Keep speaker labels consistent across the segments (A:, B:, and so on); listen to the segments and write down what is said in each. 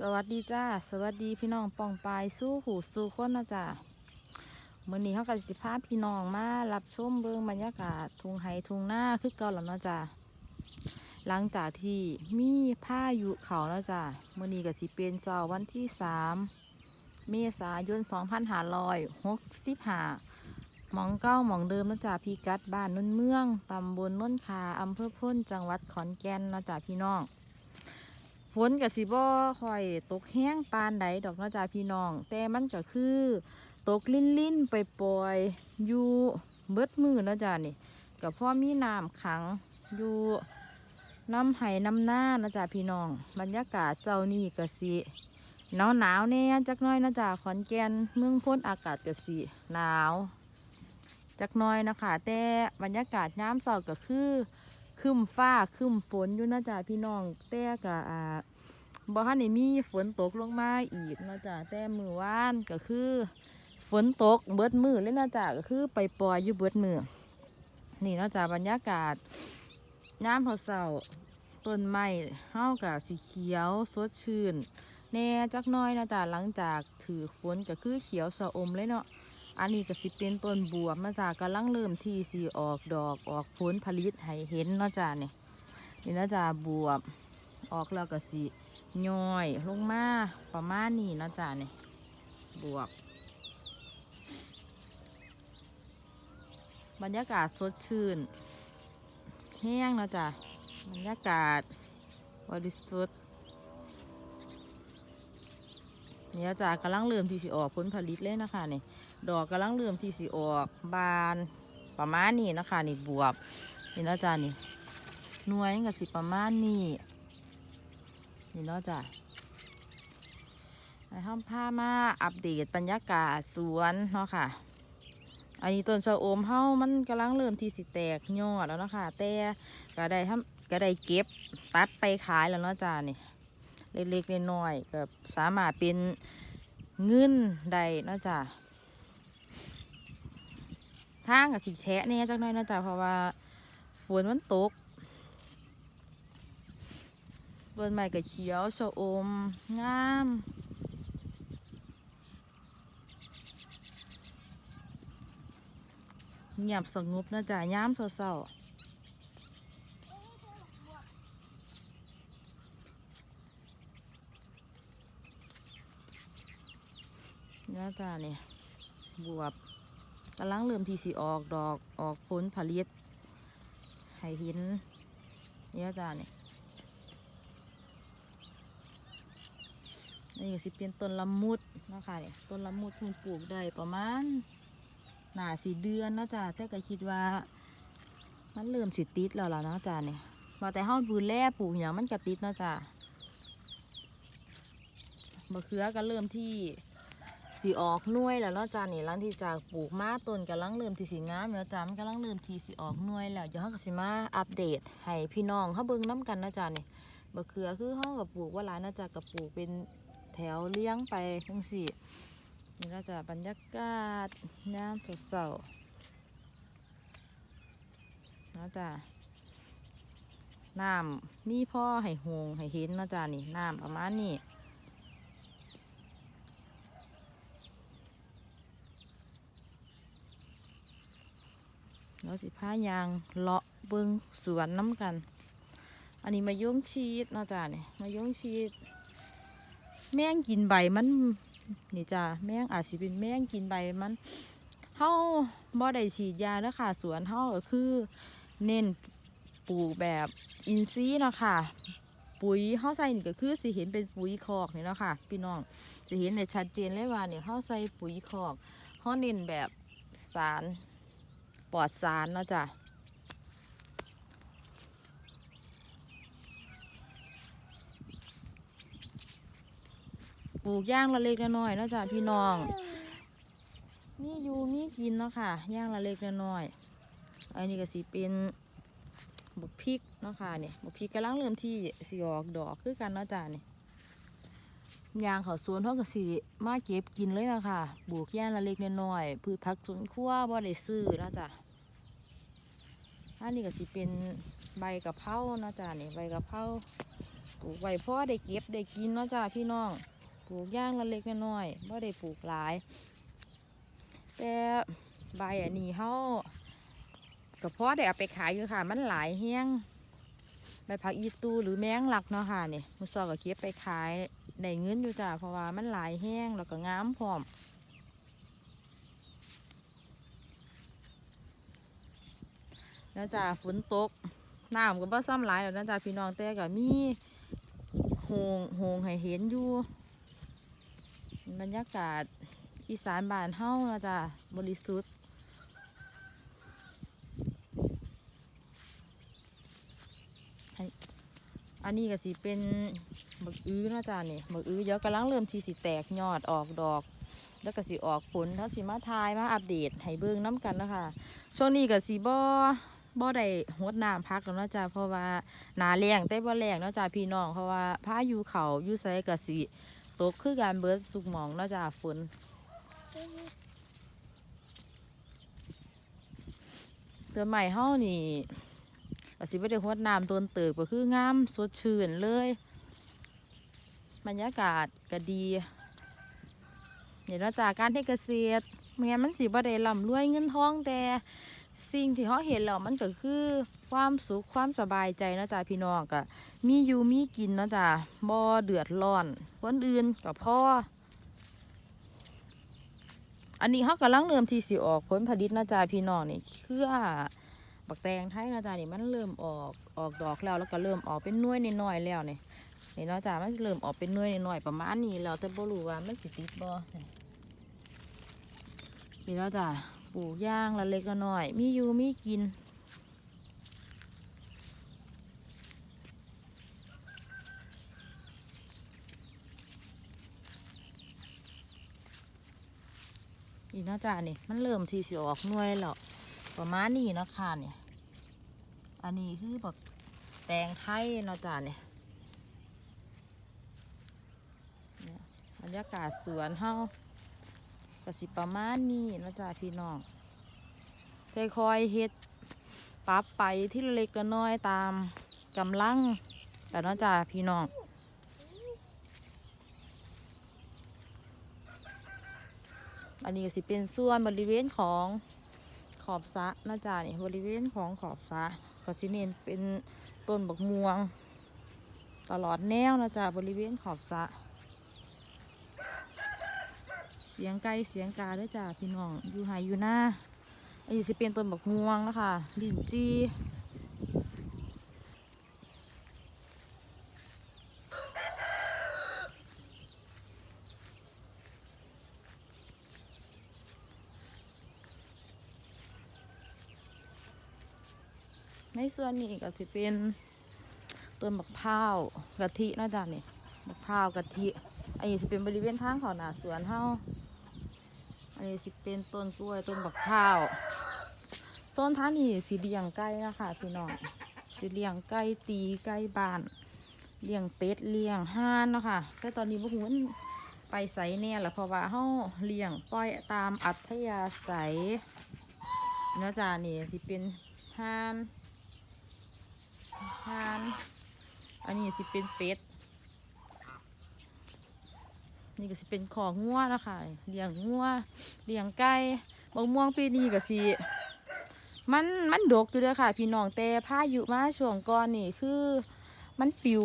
A: สวัสดีจ้าสวัสดีพี่น้องปองปายสู้หูสู้คนนะจ้ามื้อนี้เขาก็สิพาพี่น้องมารับชมเบิ่งบรรยากาศทุงไห้ทุ่งนาคือเก่าแล้วนะจ้าหลังจากที่มีพายุเขาเนาะจ้ามื้อนี้ก็สิเป็นเสาร์วันที่สามเมษายน2565หมองเก้าหมองเดิมนะจ้าพี่กัดบ้านนุ่นเมืองตำบลน้นคาอำเภอพ้นจังหวัดขอนแก่นนะจ้าพี่น้อง ฝนกับสิบ่ค่อยตกแห้งปานใดดอกนาะจ้าพี่น้อง แต่มันก็คือตกลิ้นลิ้นไปปล่อยอยู่เบิดมือเนาะจ้านี่ก็พ่อมีน้ำขังอยู่น้ำไห้น้ำหน้านาะจ้าพี่น้อง บรรยากาศเช้านี้ก็สิหนาวหนาวๆแน่จักหน้อยนาะจ้าขอนแก่นเมืองพ้นอากาศก็สิหนาว จักน้อยนะคะแต่บรรยากาศย้ำเช้าก็คือ ครึ้มฟ้าครึ้มฝนอยู่นะจ้ะพี่น้อง แต่ก็อ่าบ่ทันได้มีฝนตกลงมาอีกนะจ้ะแต่มือวานก็คือ ฝนตกเบิดมือเลยนะจ้ะก็คือไปปล่อยอยู่เบิดมือนี่นะจ้ะบรรยากาศน้ำพอเสาต้นไม้เฮากับสีเขียวสดชื่น แน่จักน้อยนะจ้ะหลังจากถือฝนก็คือเขียวสะอมเลยเนาะ อันนี้ก็สิเป็นต้นบัวมาจากกำลังเริ่มที่สีออกดอกออกผลผลิตให้เห็นเนาะจ้านี่นี่เนาะจ้าบัวออกแล้วก็สิย่อยลงมาประมาณนี้เนาะจ้านี่บวบบรรยากาศสดชื่นแห้งเนาะจ้าบรรยากาศบริสุทธิ์เนี่ยจ้ากำลังเริ่มที่สิออกผลผลิตเลยนะคะเนี่ย ดอกกำลังเริ่มที่สิออกบานประมาณนี้นะคะนี่บวบนี่เนาะจ้านี่หน่วยก็สิประมาณนี้นี่เนาะจ้าไอ้ห้องผ้ามาอัปเดตบรรยากาศสวนเนาะค่ะอันนี้ต้นชะโอมเฮามันกำลังเริ่มที่สิแตกยอดแล้วเนาะค่ะแต่ก็ได้ทำก็ได้เก็บตัดไปขายแล้วเนาะจ้านี่เล็กๆน้อยๆก็สามารถเป็นเงินได้เนาะจ้า ทางกับสีแฉะเนี่ยจักหน่อยนะจ๊ะเพราะว่าฝนมันตกต้นไม้ก็เขียวชะอม งามเงียบสงบนะจ๊ะย้ำเศร้าๆนะจ๊ะเนี่ยบวบ กำลังเริ่มที่สิออกดอกออกผลผลิตให้เห็นเนี่ยจ้าเนี่ยนี่ก็สิเป็นต้นละมุดนะคะเนี่ยต้นละมุดที่ปลูกได้ประมาณหนาสี่เดือนนะจ้าแต่ก็คิดว่า มันเริ่มสิติดแล้วล่ะนาะจ้าเนี่ยมาแต่ห้าดูแลปลูกอย่างมันก็ติดนะจ้ามะเขือก็เริ่มที่ สีออกหน่วยแล้วเนาะจ้านี่หลังที่จากปลูกมาต้นกำลังเริ่มที่สีงามแล้วจ้ามันกำลังเริ่มที่สีออกหน่วยแล้วเดี๋ยวเขาก็สิมาอัปเดตให้พี่น้องเขาเบิ่งน้กันเนาะจ้านี่บะเขือคือเขากับปลูกว่าหลายเนาะจ้ากับปลูกเป็นแถวเลี้ยงไปทั้งสี่นี่เนาะจ้าบรรยากาศน้ำสดเสาเนาะจ้าน้ำมีพ่อให้หงให้เห็นเนาะจ้านี่น้ำประมาณนี้ เราสิพายางเลาะเบิงสวนน้ำกัน อันนี้มาย่งชีสเนาะจ้าเนี่ยมาย่งชีสแมงกินใบมันนี่จ้าแมงอาจสิเป็นแมงกินใบมันเฮาบ่ได้ฉีดยาแล้วค่ะ สวนเฮาก็คือ เน้นปลูกแบบอินทรีย์เนาะค่ะ ปุ๋ยเฮาใส่นี่ก็คือสิเห็นเป็นปุ๋ยคอกนี่เนาะค่ะ พี่น้องสิเห็นได้ชัดเจนเลยว่าเนี่ยเฮาใส่ปุ๋ยคอกเฮาเน้นแบบสาร ปลอดสารเนาะจ้ะปลูกย่างละเล็กละน้อยเนาะจ้ะพี่น้องมีอยู่มีกินเนาะค่ะ ย่างละเล็กละน้อยอันนี้ก็สิเป็นบุกพริกเนาะค่ะเนี่ยบุกพริกกำลังเริ่มที่สิออกดอกคือกันเนาะจ้ะนี่ยางเขาสวนเขาก็สิมาเก็บกินเลยนะคะปลูกย่างละเล็กละน้อยพืชผักสวนครัวบ่ได้ซื้อเนาะจ้ะ อันนี้ก็สิเป็นใบกะเพราเนาะจ้ะนี่ใบกะเพราปลูกไว้พ่อได้เก็บได้กินเนาะจ้าพี่น้อง ปลูกย่างละเล็กละน้อยบ่ได้ปลูกหลาย แต่ใบอันนี้เฮาก็พอได้เอาไปขายอยู่ค่ะ มันหลายแห้งใบผักอีตูหรือแมงลักเนาะค่ะนี่มือซอก็เก็บไปขายได้เงินอยู่จ้าเพราะว่ามันหลายแห้งแล้วก็งามพร้อม นะจ๊ะฝนตกน้ำก็บ่ซ้ำหลายแล้วนะจ๊ะพี่น้องแต่ก็มีโหงโหงให้เห็นอยู่ บรรยากาศอีสานบ้านเฮานะจ๊ะบริสุทธิ์อันนี้ก็สิเป็นบักอื้อนะจ๊ะนี่บักอื้อเดี๋ยวกำลังเริ่มที่สิแตกยอดออกดอก แล้วก็สิออกผลแล้วสิมาทายมาอัปเดตให้เบิ่งน้ำกันนะคะช่วงนี้ก็สิบ่ บ่ได้หดน้ำพักแล้วเนาะจ้ะเพราะว่าหนาแรงแต่บ่แรงเนาะจ้ะพี่น้องเพราะว่าพายุเขาอยู่ไสก็สิตกคือการเบิดสุกหมองเนาะจ้ะฝนเตือใหม่เฮานี่ก็สิบ่ได้หดน้ำต้นเติบก็คืองามสดชื่นเลยบรรยากาศก็ดีเนี่เนาจ้ะการเทศเกษตรไม่งั้นมันสิบ่ได้ร่ำรวยเงินทองแต่ สิ่งที่เขาเห็นแล้วมันก็คือ ความสุขความสบายใจนะจ๊ะพี่น้องก็มีอยู่มีกินนะจ๊ะบ่เดือดร้อนคนอื่นก็พออันนี้เขากำลังเริ่มที่สิออกผลผลิตนะจ๊ะพี่น้องนี่คือบักแตงไทยนะจ๊ะนี่มันเริ่มออกออกดอกแล้วแล้วก็เริ่มออกเป็นน่วยน้อยแล้วนี่นี่นะจ๊ะมันเริ่มออกเป็นน่วยน้อยประมาณนี้แล้วแต่บ่รู้ว่ามันสิติดบ่นี่นี่แล้วจ้ะ ปลูกย่างละเล็กละน้อย มีอยู่มีกินนี่เนาะจ้ะนี่ มันเริ่มที่สิออกหน่วยแล้วประมาณนี้นะค่ะเนี่ย อันนี้คือแบักแตงไทยนาะจ้ะเนี่ยเนี่ยบรรยากาศสวนเฮา ก็สิประมาณนี้นาะจ๊ะพี่น้องค่อยๆเฮ็ดปรับไปที่เล็กละน้อยตามกำลังแต่นาะจ๊ะพี่น้องอันนี้ก็สิเป็นส่วนบริเวณของขอบสะนาะจ๊ะนี่บริเวณของขอบสะก็สิเน้นเป็นต้นบักม่วง ตลอดแนวนาะจ๊ะบริเวณขอบสะ เสียงไก่เสียงกาเด้วยจ้าพี่น้องอยู่ไหอยู่หน้าอันนี้สิเป็นต้นบักม่วงนะคะลิ้นจีในส่วนนี้ก็สิเป็นต้นบักพร้าวกะทิเนาะจ้ะนี่บักพร้าวกะทิอันนี้สิเป็นบริเวณทางขาหนาสวนเฮา อันนี้สิเป็นต้นกล้วยต้นบักพร้าวโซนท่านี่สีเลี้ยงไก่นะคะพี่น้องสีเลี้ยงไก่ตีไก่บ้านเลี้ยงเป็ดเลี้ยงห่านเนาะคะแต่ตอนนี้พวกมันไปใส่เนี่ยแหละเพราะว่าเฮาเลี้ยงปล่อยตามอัธยาศัยเนื้อจานี่สิเป็นห่านห่าน อันนี้สิเป็นเป็ด นี่ก็สิเป็นของงัวนะคะเลี้ยงงัวเลี้ยงไก่บางม่วงปีนี้ก็สิมันมันดกอยู่เด้อค่ะ พี่น้องแต่พายุมาช่วงก่อนนี่คือมันปิว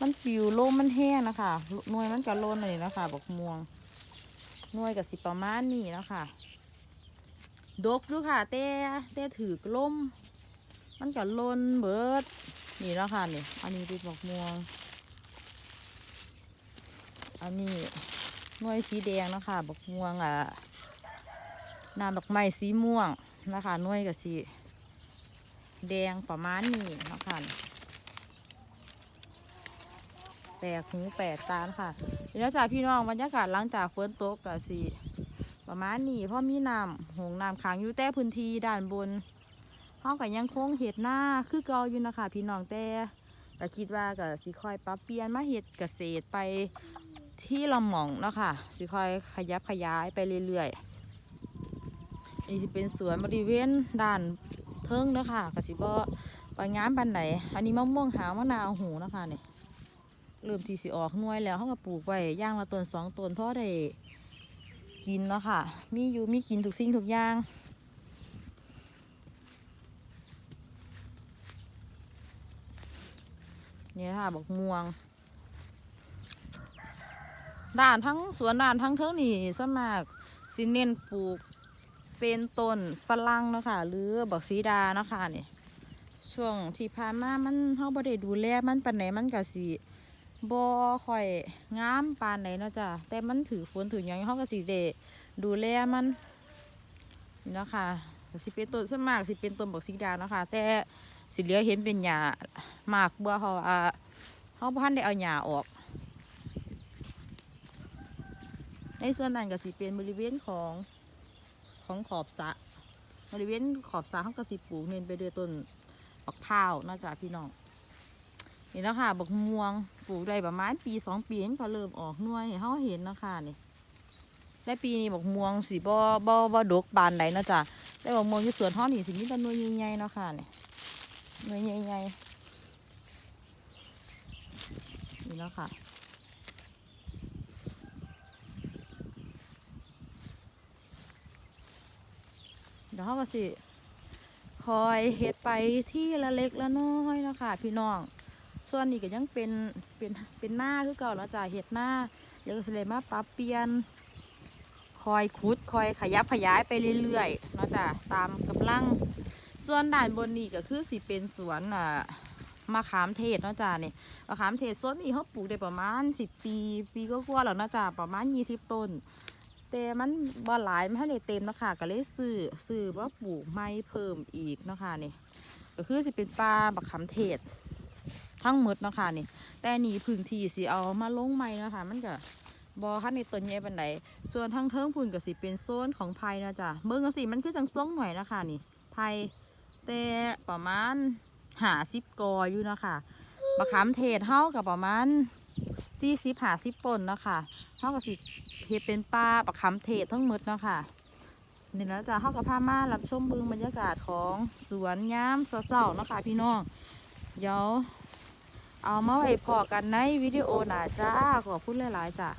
A: มันปิวลมมันแห้งนะคะหน่วยมันก็โลนเลยนะคะบอกม่วงหน่วยกับสิประมาณนี้นะคะดกอยู่ค่ะแต่แต่ถือกลมมันก็โลนเบิดนี่แล้วค่ะนี่อันนี้เป็นบอกม่วง อันนี้หน่วยสีแดงนะคะบักม่วงอะน้ำดอกไม้สีม่วงนะคะหน่วยกับสีแดงประมาณนี้นะคะแปลกหูแปลกตาค่ะเดี๋ยวจากพี่น้องบรรยากาศหลังจากฝนตกกับสีประมาณนี้เพราะมีน้ำหงน้ำขังอยู่แต่พื้นที่ด้านบนห้องก็ยังคงเห็ดหน้าคือเกาอยู่นะคะ พี่น้องแต่ก็คิดว่าก็สิค่อยปรับเปลี่ยนมาเห็ดเกษตรไป ที่ลำหมองเนาะค่ะสิค่อยขยับขยายไปเรื่อยๆนี่จะเป็นสวนบริเวณด้านเทิงเนาะค่ะกสิบไปงามปันไหนอันนี้มะม่วงหาวมะนาวหูเนาะคะเนี่ยเริ่มที่สิออกน่วยแล้วเขาก็ปลูกไว้ย่างละต้นสองต้นเพราะได้กินเนาะค่ะ มีอยู่มีกินทุกสิ่งทุกอย่างเนี่ยค่ะบอกม่วง ด้านทั้งสวนด้านทั้งเทิงนี่ส่วนมากสิเน้นปลูกเป็นต้นฝรั่งเนาะค่ะหรือบักซีดาเนาะค่ะนี่ช่วงที่ผ่านมามันเฮาบ่ได้ดูแลมันปานไหนมันก็สิบ่ค่อยงามปานไหนเนาะจ้ะแต่มันถือฝนถือหยังเฮาก็สิได้ดูแลมันนี่เนาะค่ะสิเป็นต้นส่วนมากสิเป็นต้นบักซีดาเนาะค่ะแต่สิเหลือเห็นเป็นหญ้ามากเบื่อเพราะว่าเฮาบ่ทันได้เอาหญ้าออก ในส่วนนั้นก็สิเป็นบริเวณของของขอบสะบริเวณขอบสระเขาก็สิปลูกเน้นไปด้วยต้นบักพร้าวนอกจากพี่น้องนี่นะคะบักม่วงปลูกได้ประมาณปีสองปีนก็เริ่มออกหน่วยให้เขาเห็นนะคะนี่และปีนี้บักม่วงสีบ่บ่บ่ดกบานใดเนะจ๊ะแต่บักม่วงอยู่สวนห้องนี่สิมีแต่หน่วยใหญ่ๆเนาะค่ะนี่หน่วยใหญ่ๆนี่เนาะค่ะ ดี๋ยวเขาก็สิ คอยเฮ็ดไปที่ละเล็กละน้อยเนาะคะพี่น้อง ส่วนนี้ก็ยังเป็นเป็นเป็นหน้าคือเก่าแล้วจ้ะเฮ็ดหน้าเดี๋ยวก็สิเลยมาปรับเปลี่ยน คอยขุดคอยขยับขยายไปเรื่อยๆเนาะจ้ะตามกำลัง ส่วนด้านบนนี้ก็คือสิเป็นสวนอ่ามะขามเทศเนาะจ้ะนี่ยมะขามเทศส่วนนี้เขาปลูกได้ประมาณสิบปี ปีก็กว่าๆแล้วนาะจ้ะประมาณยี่สิบต้น แต่มันบ่หลายไม่ให้เลยเต็มเนาะคะก็เลยซื้อซื้อว่าปลูกไม้เพิ่มอีกเนาะคะนี่ก็คือสิเป็นปลาบักขามเทศ ทั้งหมดเนาะคะนี่ แต่นี่พื้นที่สิเอามาลงไม้เนาะคะมันก็บอคันในต้นใหญ่ปันใดส่วนทั้งเทิงพุ่นก็สิเป็นโซนของไผ่นะจ๊ะเบิ่งก็สิมันคือจังซ่งหน่อยนะคะนี่ไผ่แต่ประมาณหาสิบกออยู่นะคะบักขามเทศเท่ากับประมาณ สี่สิบหาสิบปนเนาะคะเท่ากับสิเฮ็ดเป็นปลาประคำเทศทั้งหมดเนาะค่ะนี่แล้วจะเข้ากับพามารับชมบึงบรรยากาศของสวนยามเศร้าๆเนาะค่ะพี่น้อง เดี๋ยวเอามาไว้พอกันในวิดีโอหน้าจ้าขอบคุณหลายๆจ้า